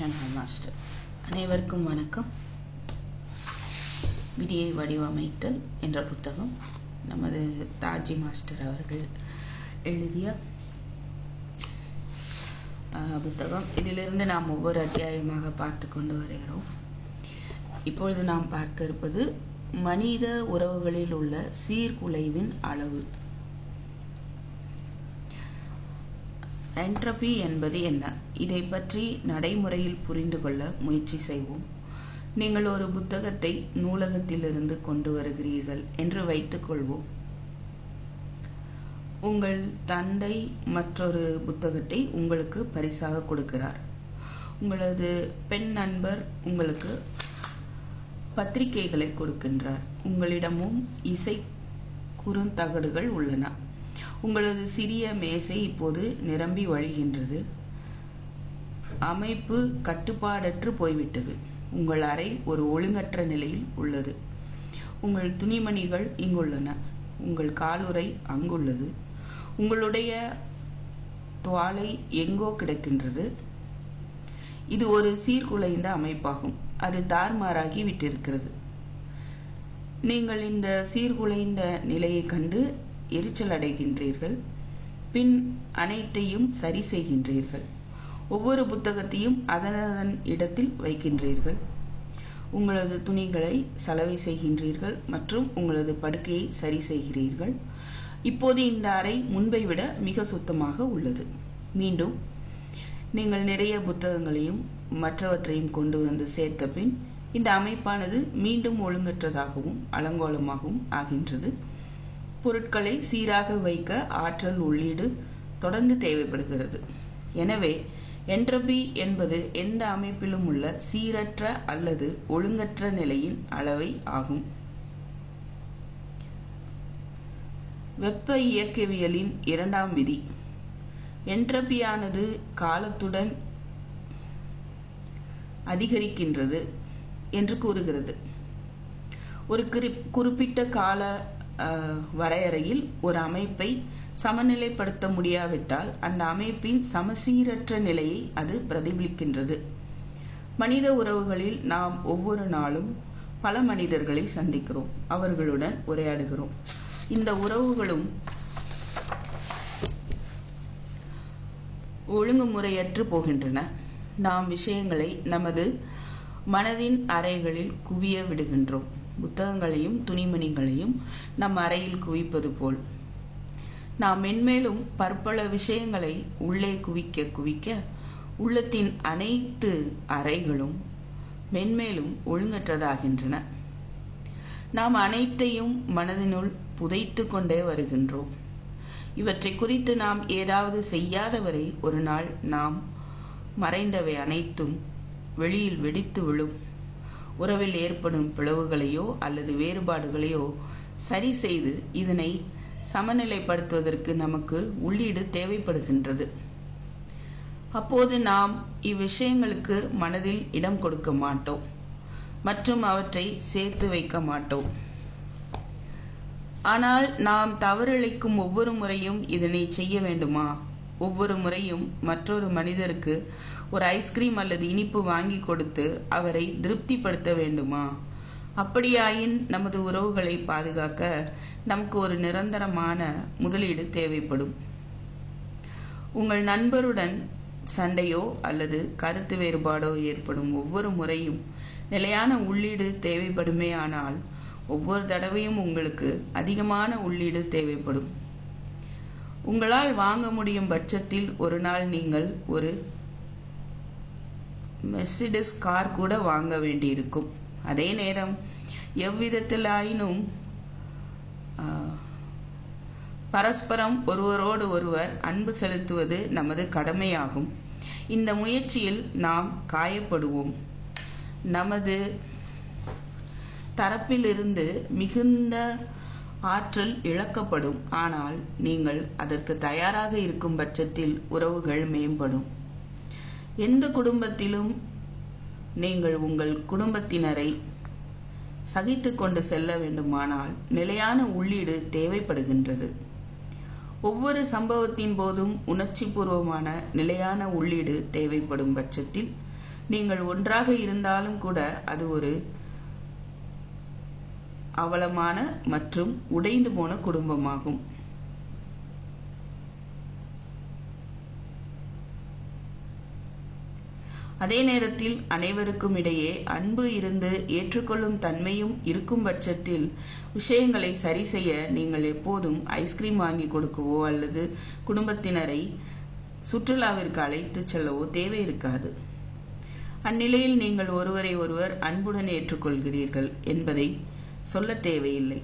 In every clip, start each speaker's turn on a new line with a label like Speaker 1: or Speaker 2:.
Speaker 1: Shawn master அனைவருக்கும் வணக்கம். விதியை வடிவமைத்தல் என்ற புத்தகம் நமது தாஜி மாஸ்டர் அவர்கள் எழுதிய புத்தகம். இதிலிருந்து நாம் ஒவ்வொரு அத்தியாயமாக பார்த்து கொண்டு வருகிறோம். இப்பொழுது நாம் பார்க்க இருப்பது மனித உறவுகளில் உள்ள சீர்குலைவின் அளவு. என்ட்ரபி என்பது என்ன? இதை பற்றி நடைமுறையில் புரிந்து கொள்ள முயற்சி செய்வோம். நீங்கள் ஒரு புத்தகத்தை நூலகத்திலிருந்து கொண்டு வருகிறீர்கள் என்று வைத்துக் கொள்வோம். உங்கள் தந்தை மற்றொரு புத்தகத்தை உங்களுக்கு பரிசாக கொடுக்கிறார். உங்களது பெண் நண்பர் உங்களுக்கு பத்திரிகைகளை கொடுக்கின்றார். உங்களிடமும் இசை குறுந்தகடுகள் உள்ளன. உங்களது சிறிய மேசை இப்போது நிரம்பி வழிகின்றது. அமைப்பு கட்டுப்பாடற்று போய்விட்டது. உங்கள் அறை ஒரு ஒழுங்கற்ற நிலையில் உள்ளது. உங்கள் துணிமணிகள் இங்குள்ளன. உங்கள் காலுறை அங்குள்ளது. உங்களுடைய துவாலை எங்கோ கிடக்கின்றது. இது ஒரு சீர்குலைந்த அமைப்பாகும். அது தார்மாராகி விட்டிருக்கிறது. நீங்கள் இந்த சீர்குலைந்த நிலையை கண்டு எரிச்சல் அடைகின்றீர்கள். பின் அனைத்தையும் சரி செய்கின்றீர்கள். ஒவ்வொரு புத்தகத்தையும் அதனதன் இடத்தில் வைக்கின்றீர்கள். உங்களது துணிகளை சலவை செய்கின்றீர்கள் மற்றும் உங்களது படுக்கையை சரி செய்கிறீர்கள். இப்போது இந்த அறை முன்பை விட மிக சுத்தமாக உள்ளது. மீண்டும் நீங்கள் நிறைய புத்தகங்களையும் மற்றவற்றையும் கொண்டு வந்து சேர்த்த பின் இந்த அமைப்பானது மீண்டும் ஒழுங்கற்றதாகவும் அலங்கோலமாகவும் ஆகின்றது. பொருட்களை சீராக வைக்க ஆற்றல் உள்ளீடு தொடர்ந்து தேவைப்படுகிறது. எனவே என்ட்ரபி என்பது எந்த அமைப்பிலும் உள்ள சீரற்ற அல்லது ஒழுங்கற்ற நிலையின் அளவை ஆகும். வெப்ப இயக்கவியலின் இரண்டாம் விதி. என்ட்ரபியானது காலத்துடன் அதிகரிக்கின்றது என்று கூறுகிறது. ஒரு குறிப்பிட்ட கால வரையறையில் ஒரு அமைப்பை சமநிலைப்படுத்த முடியாவிட்டால் அந்த அமைப்பின் சமசீரற்ற நிலையை அது பிரதிபலிக்கின்றது. மனித உறவுகளில் நாம் ஒவ்வொரு நாளும் பல மனிதர்களை சந்திக்கிறோம். அவர்களுடன் உரையாடுகிறோம். இந்த உறவுகளும் ஒழுங்குமுறையற்று போகின்றன. நாம் விஷயங்களை நமது மனதின் அறைகளில் குவிய விடுகின்றோம். புத்தகங்களையும் துணிமணிகளையும் நம் அறையில் குவிப்பது போல். நாம் மென்மேலும் பற்பல விஷயங்களை உள்ளே குவிக்க குவிக்க உள்ளத்தின் அனைத்து அறைகளும் மென்மேலும் ஒழுங்கற்றதாகின்றன. நாம் அனைத்தையும் மனதினுள் புதைத்து கொண்டே வருகின்றோம். இவற்றை குறித்து நாம் ஏதாவது செய்யாதவரை ஒரு நாள் நாம் மறைந்தவை அனைத்தும் வெளியில் வெடித்து விழும். உறவில் ஏற்படும் பிளவுகளையோ அல்லது வேறுபாடுகளையோ சரி செய்து இதனை சமநிலைப்படுத்துவதற்கு நமக்கு உள்ளீடு தேவைப்படுகின்றது. அப்போது நாம் இவ்விஷயங்களுக்கு மனதில் இடம் கொடுக்க மாட்டோம். மற்றும் அவற்றை சேர்த்து வைக்க மாட்டோம். ஆனால் நாம் தவறிழைக்கும் ஒவ்வொரு முறையும் இதனை செய்ய வேண்டுமா? ஒவ்வொரு முறையும் மற்றொரு மனிதருக்கு ஒரு ஐஸ்கிரீம் அல்லது இனிப்பு வாங்கி கொடுத்து அவரை திருப்திப்படுத்த வேண்டுமா? அப்படியாயின் நமது உறவுகளை பாதுகாக்க நமக்கு ஒரு நிரந்தரமான முதலீடு தேவைப்படும். உங்கள் நண்பருடன் சண்டையோ அல்லது கருத்து வேறுபாடோ ஏற்படும் ஒவ்வொரு முறையும் நிலையான உள்ளீடு தேவைப்படுமே ஆனால் ஒவ்வொரு தடவையும் உங்களுக்கு அதிகமான உள்ளீடு தேவைப்படும். உங்களால் வாங்க முடியும் பட்சத்தில் ஒரு நாள் நீங்கள் ஒரு மெர்சிடஸ் கார் கூட வாங்க வேண்டியிருக்கும். அதே நேரம் எவ்விதத்திலாயினும் பரஸ்பரம் ஒருவரோடு ஒருவர் அன்பு செலுத்துவது நமது கடமையாகும். இந்த முயற்சியில் நாம் காயப்படுவோம். நமது தரப்பிலிருந்து மிகுந்த ஆற்றல் இழக்கப்படும். ஆனால் நீங்கள் அதற்கு தயாராக இருக்கும் பட்சத்தில் உறவுகள் மேம்படும். எந்த குடும்பத்திலும் நீங்கள் உங்கள் குடும்பத்தினரை சகித்து கொண்டு செல்ல வேண்டுமானால் நிலையான உள்ளீடு தேவைப்படுகின்றது. ஒவ்வொரு சம்பவத்தின் போதும் உணர்ச்சிபூர்வமான நிலையான உள்ளீடு தேவைப்படும் பட்சத்தில் நீங்கள் ஒன்றாக இருந்தாலும் கூட அது ஒரு அவலமான மற்றும் உடைந்து போன குடும்பமாகும். அதே நேரத்தில் அனைவருக்கும் இடையே அன்பு இருந்து ஏற்றுக்கொள்ளும் தன்மையும் இருக்கும் பட்சத்தில் விஷயங்களை சரி செய்ய நீங்கள் எப்போதும் ஐஸ்கிரீம் வாங்கி கொடுக்கவோ அல்லது குடும்பத்தினரை சுற்றுலாவிற்கு அழைத்துச் செல்லவோ தேவை இருக்காது. அந்நிலையில் நீங்கள் ஒருவரை ஒருவர் அன்புடன் ஏற்றுக்கொள்கிறீர்கள் என்பதை சொல்ல தேவையில்லை.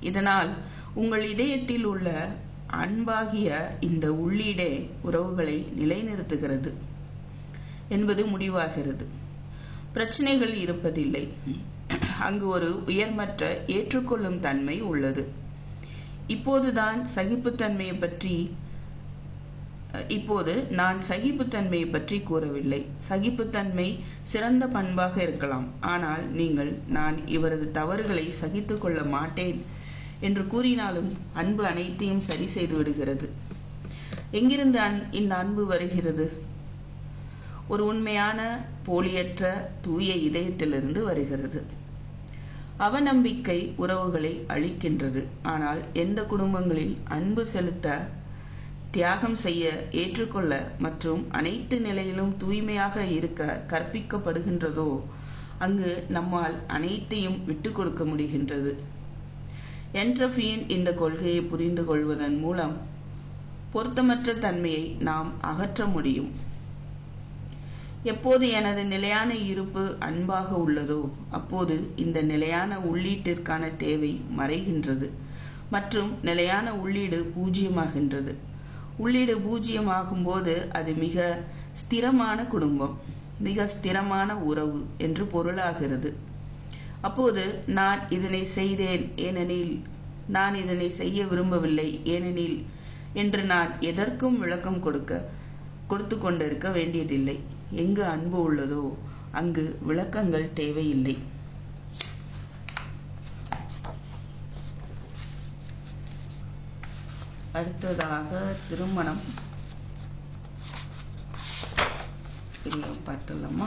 Speaker 1: இதனால் உங்கள் இதயத்தில் உள்ள அன்பாகிய இந்த உள்ளீடே உறவுகளை நிலைநிறுத்துகிறது. என்பது முடிவாகிறது. பிரச்சனைகள் இருப்பதில்லை. அங்கு ஒரு உயர்மற்ற ஏற்றுக்கொள்ளும் தன்மை உள்ளது. இப்போதுதான் சகிப்புத்தன்மையை பற்றி இப்போது நான் சகிப்புத்தன்மையை பற்றி கூறவில்லை. சகிப்புத்தன்மை சிறந்த பண்பாக இருக்கலாம். ஆனால் நீங்கள் நான் இவரது தவறுகளை சகித்து கொள்ள மாட்டேன் என்று கூறினாலும் அன்பு அனைத்தையும் சரி செய்து விடுகிறது. எங்கிருந்து அன் இந்த அன்பு வருகிறது? ஒரு உண்மையான போலியற்ற தூய இதயத்திலிருந்து வருகிறது. அவநம்பிக்கை உறவுகளை அழிக்கின்றது. ஆனால் எந்த குடும்பங்களில் அன்பு செலுத்த தியாகம் செய்ய ஏற்றுக்கொள்ள மற்றும் அனைத்து நிலையிலும் தூய்மையாக இருக்க கற்பிக்கப்படுகின்றதோ அங்கு நம்மால் அனைத்தையும் விட்டு கொடுக்க முடிகின்றது. என்ட்ரஃபியின் இந்த கொள்கையை புரிந்து கொள்வதன் மூலம் பொருத்தமற்ற தன்மையை நாம் அகற்ற முடியும். எப்போது எனது நிலையான இருப்பு அன்பாக உள்ளதோ அப்போது இந்த நிலையான உள்ளீட்டிற்கான தேவை மறைகின்றது மற்றும் நிலையான உள்ளீடு பூஜ்ஜியமாகின்றது. உள்ளீடு பூஜ்ஜியமாகும் போது அது மிக ஸ்திரமான குடும்பம் மிக ஸ்திரமான உறவு என்று பொருளாகிறது. அப்போது நான் இதனை செய்தேன் ஏனெனில் நான் இதனை செய்ய விரும்பவில்லை ஏனெனில் என்று நான் எதற்கும் விளக்கம் கொடுக்க கொடுத்து கொண்டிருக்க வேண்டியதில்லை. எங்கு அன்பு உள்ளதோ அங்கு விளக்கங்கள் தேவையில்லை. அடுத்ததாக திருமணம். பார்த்துடலாமா?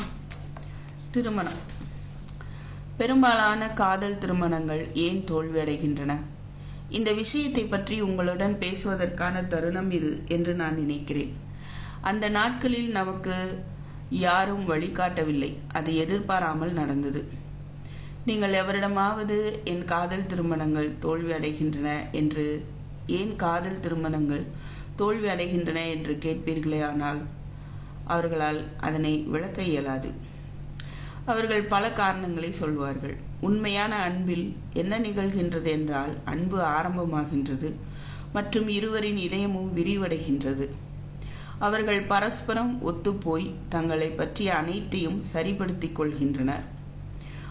Speaker 1: திருமணம். பெரும்பாலான காதல் திருமணங்கள் ஏன் தோல்வியடைகின்றன? இந்த விஷயத்தை பற்றி உங்களுடன் பேசுவதற்கான தருணம் இது என்று நான் நினைக்கிறேன். அந்த நாட்களில் நமக்கு யாரும் வழிகாட்டவில்லை. அது எதிர்பாராமல் நடந்தது. நீங்கள் எவரிடமாவது என் காதல் திருமணங்கள் தோல்வி அடைகின்றன என்று ஏன் காதல் திருமணங்கள் தோல்வி அடைகின்றன என்று கேட்பீர்களே ஆனால் அவர்களால் அதனை விளக்க இயலாது. அவர்கள் பல காரணங்களை சொல்வார்கள். உண்மையான அன்பில் என்ன நிகழ்கின்றது என்றால் அன்பு ஆரம்பமாகின்றது மற்றும் இருவரின் இதயமும் விரிவடைகின்றது. அவர்கள் பரஸ்பரம் ஒத்துப்போய் தங்களை பற்றிய அனைத்தையும் சரிப்படுத்திக் கொள்கின்றனர்.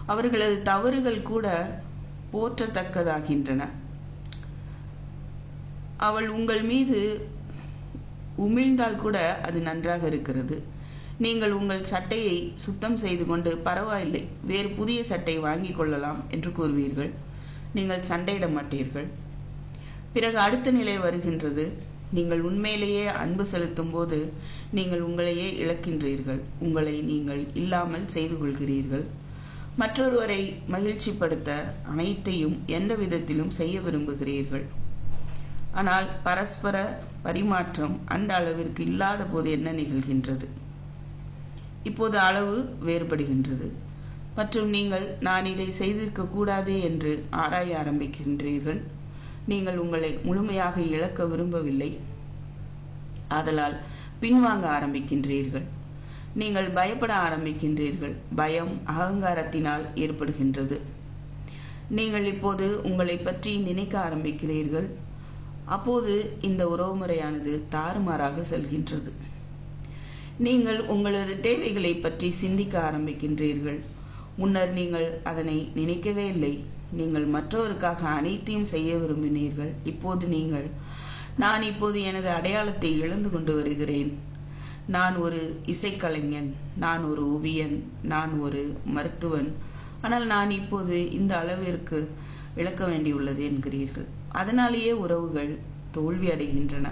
Speaker 1: அவர்களது தவறுகள் கூட போற்றத்தக்கதாகின்றன. அவள் உங்கள் மீது உமிழ்ந்தால் கூட அது நன்றாக இருக்கிறது. நீங்கள் உங்கள் சட்டையை சுத்தம் செய்து கொண்டு பரவாயில்லை வேறு புதிய சட்டை வாங்கி கொள்ளலாம் என்று கூறுவீர்கள். நீங்கள் சண்டையிட மாட்டீர்கள். பிறகு அடுத்த நிலை வருகின்றது. நீங்கள் உண்மையிலேயே அன்பு செலுத்தும் போது நீங்கள் உங்களையே இழக்கின்றீர்கள். உங்களை நீங்கள் இல்லாமல் செய்து கொள்கிறீர்கள். மற்றொருவரை மகிழ்ச்சிப்படுத்த அனைத்தையும் எந்த விதத்திலும் செய்ய விரும்புகிறீர்கள். ஆனால் பரஸ்பர பரிமாற்றம் அந்த அளவிற்கு இல்லாத போது என்ன நிகழ்கின்றது? இப்போது அளவு வேறுபடுகின்றது. மற்றும் நீங்கள் நான் இதை செய்திருக்க கூடாது என்று ஆராய ஆரம்பிக்கின்றீர்கள். நீங்கள் உங்களை முழுமையாக இழக்க விரும்பவில்லை. ஆதலால் பின்வாங்க ஆரம்பிக்கின்றீர்கள். நீங்கள் பயப்பட ஆரம்பிக்கின்றீர்கள். பயம் அகங்காரத்தினால் ஏற்படுகின்றது. நீங்கள் இப்போது உங்களை பற்றி நினைக்க ஆரம்பிக்கிறீர்கள். அப்போது இந்த உறவுமுறையானது தாறுமாறாக செல்கின்றது. நீங்கள் உங்களது தேவைகளை பற்றி சிந்திக்க ஆரம்பிக்கின்றீர்கள். முன்னர் நீங்கள் அதனை நினைக்கவே இல்லை. நீங்கள் மற்றவருக்காக அனைத்தையும் செய்ய விரும்பினீர்கள். இப்போது நீங்கள் நான் இப்போது எனது அடையாளத்தை இழந்து கொண்டு வருகிறேன். நான் ஒரு இசைக்கலைஞன் நான் ஒரு ஓவியன் நான் ஒரு மருத்துவன். ஆனால் நான் இப்போது இந்த அளவிற்கு விளக்க வேண்டியுள்ளது என்கிறீர்கள். அதனாலேயே உறவுகள் தோல்வி அடைகின்றன.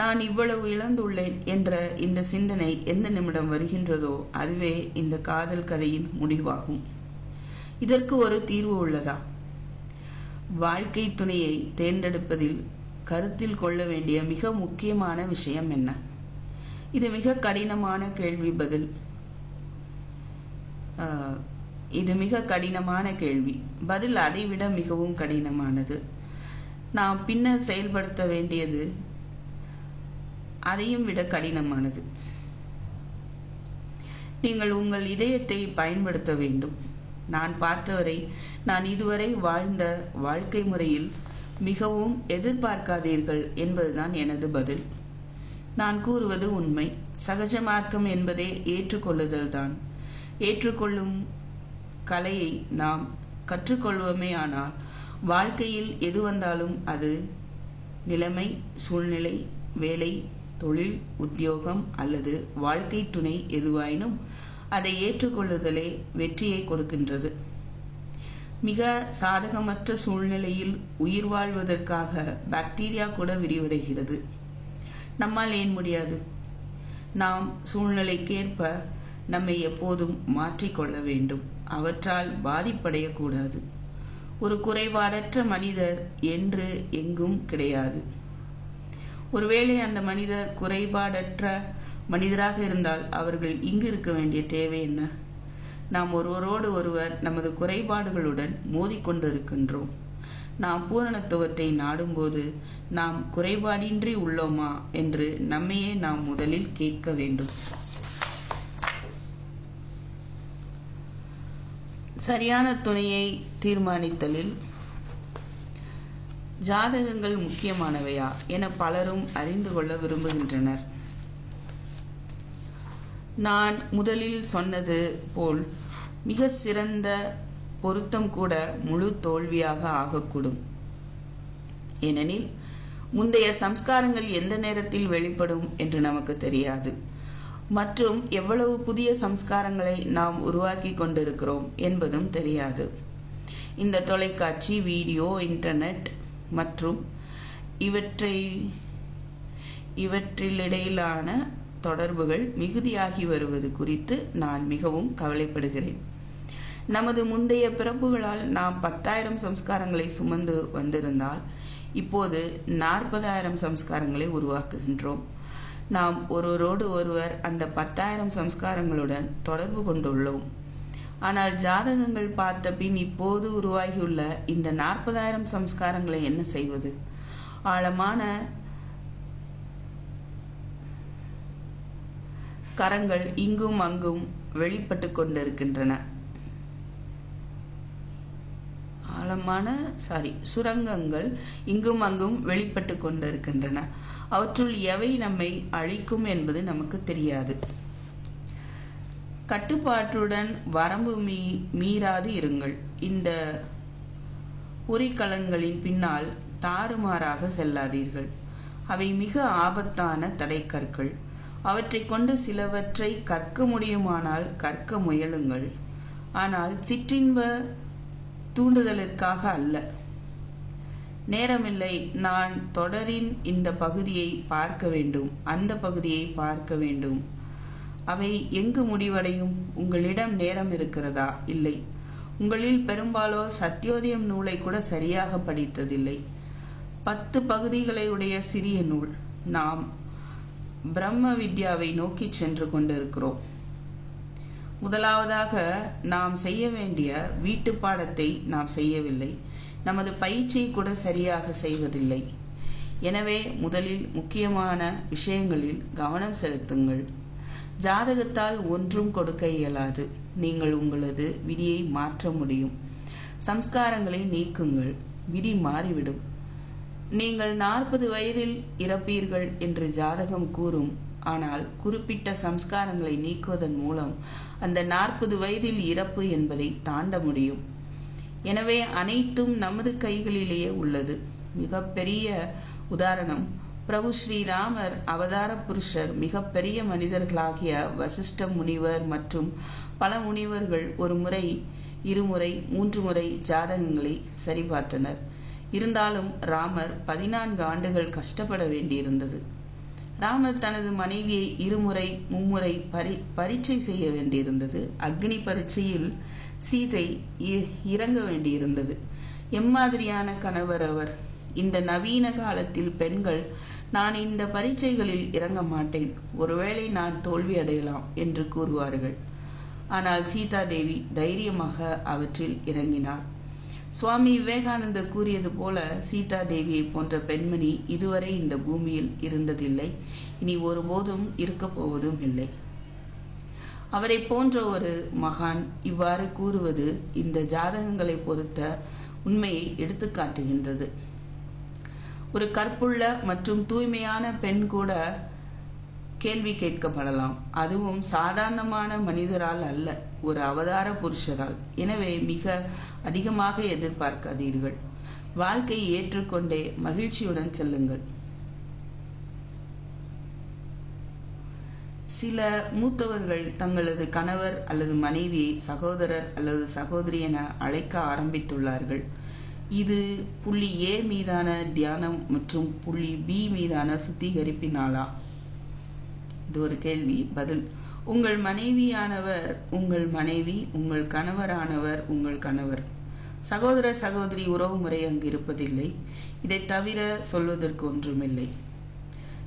Speaker 1: நான் இவ்வளவு இழந்துள்ளேன் என்ற இந்த சிந்தனை எந்த நிமிடம் வருகின்றதோ அதுவே இந்த காதல் கதையின் முடிவாகும். இதற்கு ஒரு தீர்வு உள்ளதா? வாழ்க்கை துணையை தேர்ந்தெடுப்பதில் கருத்தில் கொள்ள வேண்டிய மிக முக்கியமான விஷயம் என்ன? இது மிக கடினமான கேள்வி பதில். இது மிக கடினமான கேள்வி. பதில் அதைவிட மிகவும் கடினமானது. நாம் பின்னர் செயல்படுத்த வேண்டியது அதையும் விட கடினமானது. நீங்கள் உங்கள் இதயத்தை பயன்படுத்த வேண்டும். நான் பார்த்தவரை நான் இதுவரை வாழ்ந்த வாழ்க்கை முறையில் மிகவும் எதிர்பார்க்காதீர்கள் என்பதுதான் எனது பதில். நான் கூறுவது உண்மை. சகஜ மார்க்கம் என்பதே ஏற்றுக்கொள்ளுதல் தான் ஏற்றுக்கொள்ளும் கலையை நாம் கற்றுக்கொள்வோமே ஆனால் வாழ்க்கையில் எது வந்தாலும் அது நிலைமை சூழ்நிலை வேலை தொழில் உத்தியோகம் அல்லது வாழ்க்கை துணை எதுவாயினும் அதை ஏற்றுக்கொள்ளுதலே வெற்றியை கொடுக்கின்றது. மிக சாதகமற்ற சூழ்நிலையில் உயிர் வாழ்வதற்காக பாக்டீரியா கூட விரிவடைகிறது. நம்மால் ஏன் முடியாது? நாம் சூழ்நிலைக்கேற்ப நம்மை எப்போதும் மாற்றிக்கொள்ள வேண்டும். அவற்றால் பாதிப்படையக்கூடாது. ஒரு குறைபாடற்ற மனிதர் என்று எங்கும் கிடையாது. ஒருவேளை அந்த மனிதர் குறைபாடற்ற மனிதராக இருந்தால் அவர்கள் இங்கு இருக்க வேண்டிய தேவை என்ன? நாம் ஒருவரோடு ஒருவர் நமது குறைபாடுகளுடன் மோதிக்கொண்டிருக்கின்றோம். நாம் பூரணத்துவத்தை நாடும்போது நாம் குறைபாடின்றி உள்ளோமா என்று நம்மையே நாம் முதலில் கேட்க வேண்டும். சரியான துணையை தீர்மானித்தலில் ஜாதகங்கள் முக்கியமானவையா என பலரும் அறிந்து கொள்ள விரும்புகின்றனர். நான் முதலில் சொன்னது போல் மிக சிறந்த பொருத்தம் கூட முழு தோல்வியாக ஆகக்கூடும். ஏனெனில் முந்தைய சம்ஸ்காரங்கள் எந்த நேரத்தில் வெளிப்படும் என்று நமக்கு தெரியாது. மற்றும் எவ்வளவு புதிய சம்ஸ்காரங்களை நாம் உருவாக்கி கொண்டிருக்கிறோம் என்பதும் தெரியாது. இந்த தொலைக்காட்சி வீடியோ இன்டர்நெட் மற்றும் இவற்றை இவற்றிலிடையிலான தொடர்புகள் மிகுதியாகி வருவது குறித்து நான் மிகவும் கவலைப்படுகிறேன். நமது முந்தைய பிறப்புகளால் நாம் பத்தாயிரம் சம்ஸ்காரங்களை சுமந்து வந்திருந்தால் இப்போது நாற்பதாயிரம் சம்ஸ்காரங்களை உருவாக்குகின்றோம். நாம் ஒருவரோடு ஒருவர் அந்த பத்தாயிரம் சம்ஸ்காரங்களுடன் தொடர்பு கொண்டுள்ளோம். ஆனால் ஜாதகங்கள் பார்த்த பின் இப்போது உருவாகியுள்ள இந்த நாற்பதாயிரம் சம்ஸ்காரங்களை என்ன செய்வது? ஆழமான கரங்கள் இங்கும் அங்கும் வெளிப்பட்டு கொண்டிருக்கின்றன. ஆழமான சாரி சுரங்கங்கள் இங்கும் அங்கும் வெளிப்பட்டு கொண்டிருக்கின்றன. அவற்றுள் எவை நம்மை அழிக்கும் என்பது நமக்கு தெரியாது. கட்டுப்பாட்டுடன் வரம்பு மீ மீறாது இருங்கள். இந்த உரிக்கலன்களின் பின்னால் தாறுமாறாக செல்லாதீர்கள். அவை மிக ஆபத்தான தடைக்கற்கள். அவற்றை கொண்டு சிலவற்றை கற்க முடியுமானால் கற்க முயலுங்கள். ஆனால் சிற்றின்ப தூண்டுதலிற்காக அல்ல. நேரமில்லை நான் தொடரின் இந்த பகுதியை பார்க்க வேண்டும் அந்த பகுதியை பார்க்க வேண்டும். அவை எங்கு முடிவடையும்? உங்களிடம் நேரம் இருக்கிறதா? இல்லை. உங்களில் பெரும்பாலோர் சத்தியோதயம் நூலை கூட சரியாக படித்ததில்லை. பத்து பகுதிகளை உடைய சிறிய நூல். நாம் பிரம்ம வித்யாவை நோக்கி சென்று கொண்டிருக்கிறோம். முதலாவதாக நாம் செய்ய வேண்டிய வீட்டு பாடத்தை நாம் செய்யவில்லை. நமது பயிற்சியை கூட சரியாக செய்வதில்லை. எனவே முதலில் முக்கியமான விஷயங்களில் கவனம் செலுத்துங்கள். ஜாதகத்தால் ஒன்றும் கொடுக்க இயலாது. நீங்கள் உங்களது விதியை மாற்ற முடியும். சம்ஸ்காரங்களை நீக்குங்கள். விதி மாறிவிடும். நீங்கள் நாற்பது வயதில் இறப்பீர்கள் என்று ஜாதகம் கூறும். ஆனால் குறிப்பிட்ட சம்ஸ்காரங்களை நீக்குவதன் மூலம் அந்த நாற்பது வயதில் இறப்பு என்பதை தாண்ட முடியும். எனவே அனைத்தும் நமது கைகளிலேயே உள்ளது. மிகப்பெரிய உதாரணம் பிரபு ஸ்ரீராமர் அவதார புருஷர் மிகப்பெரிய மனிதர்களாகிய வசிஷ்ட முனிவர் மற்றும் பல முனிவர்கள் ஒரு முறை இருமுறை மூன்று முறை ஜாதகங்களை சரிபார்த்தனர். இருந்தாலும் ராமர் பதினான்கு ஆண்டுகள் கஷ்டப்பட வேண்டியிருந்தது. ராமர் தனது மனைவியை இருமுறை மும்முறை பரி பரீட்சை செய்ய வேண்டியிருந்தது. அக்னி பரீட்சையில் சீதை இறங்க வேண்டியிருந்தது. எம்மாதிரியான கணவர் அவர் இந்த நவீன காலத்தில் பெண்கள் நான் இந்த பரீட்சைகளில் இறங்க மாட்டேன். ஒருவேளை நான் தோல்வி அடையலாம் என்று கூறுவார்கள். ஆனால் சீதா தேவி தைரியமாக அவற்றில் இறங்கினார். சுவாமி விவேகானந்தர் கூறியது போல சீதா தேவியை போன்ற பெண்மணி இதுவரை இந்த பூமியில் இருந்ததில்லை. இனி ஒருபோதும் இருக்கப் போவதும் இல்லை. அவரை போன்ற ஒரு மகான் இவ்வாறு கூறுவது இந்த ஜாதகங்களை பொறுத்த உண்மையை எடுத்துக்காட்டுகின்றது ஒரு கற்புள்ள மற்றும் தூய்மையான பெண் கூட கேள்வி கேட்கப்படலாம். அதுவும் சாதாரணமான மனிதரால் அல்ல. ஒரு அவதார புருஷரால். எனவே மிக அதிகமாக எதிர்பார்க்காதீர்கள். வாழ்க்கையை ஏற்றுக்கொண்டே மகிழ்ச்சியுடன் செல்லுங்கள். சில மூத்தவர்கள் தங்களது கணவர் அல்லது மனைவியை சகோதரர் அல்லது சகோதரி என அழைக்க ஆரம்பித்துள்ளார்கள். இது புள்ளி ஏ மீதான தியானம் மற்றும் புள்ளி பி மீதான சுத்திகரிப்பினாலா இது ஒரு கேள்வி. பதில் உங்கள் மனைவியானவர் உங்கள் மனைவி உங்கள் கணவரானவர் உங்கள் கணவர். சகோதர சகோதரி உறவு முறை அங்கு இருப்பதில்லை இதை தவிர சொல்வதற்கு ஒன்றுமில்லை.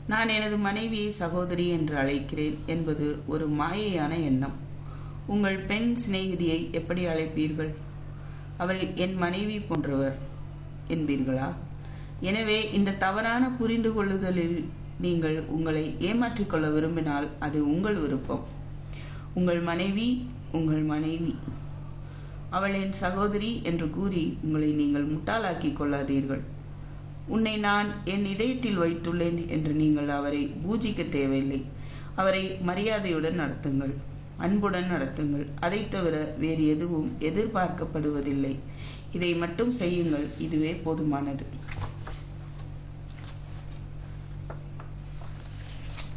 Speaker 1: நான் எனது மனைவியை சகோதரி என்று அழைக்கிறேன் என்பது ஒரு மாயையான எண்ணம். உங்கள் பெண் சிநேகிதியை எப்படி அழைப்பீர்கள்? அவள் என் மனைவி போன்றவர் என்பீர்களா? எனவே இந்த தவறான புரிந்து கொள்ளுதலில் நீங்கள் உங்களை ஏமாற்றிக் கொள்ள விரும்பினால் அது உங்கள் விருப்பம். உங்கள் மனைவி உங்கள் மனைவி. அவள் என் சகோதரி என்று கூறி உங்களை நீங்கள் முட்டாளாக்கிக் கொள்ளாதீர்கள். உன்னை நான் என் இதயத்தில் வைத்துள்ளேன் என்று நீங்கள் அவரை பூஜிக்க தேவையில்லை. அவரை மரியாதையுடன் நடத்துங்கள் அன்புடன் நடத்துங்கள். அதை தவிர வேறு எதுவும் எதிர்பார்க்கப்படுவதில்லை. இதை மட்டும் செய்யுங்கள் இதுவே போதுமானது.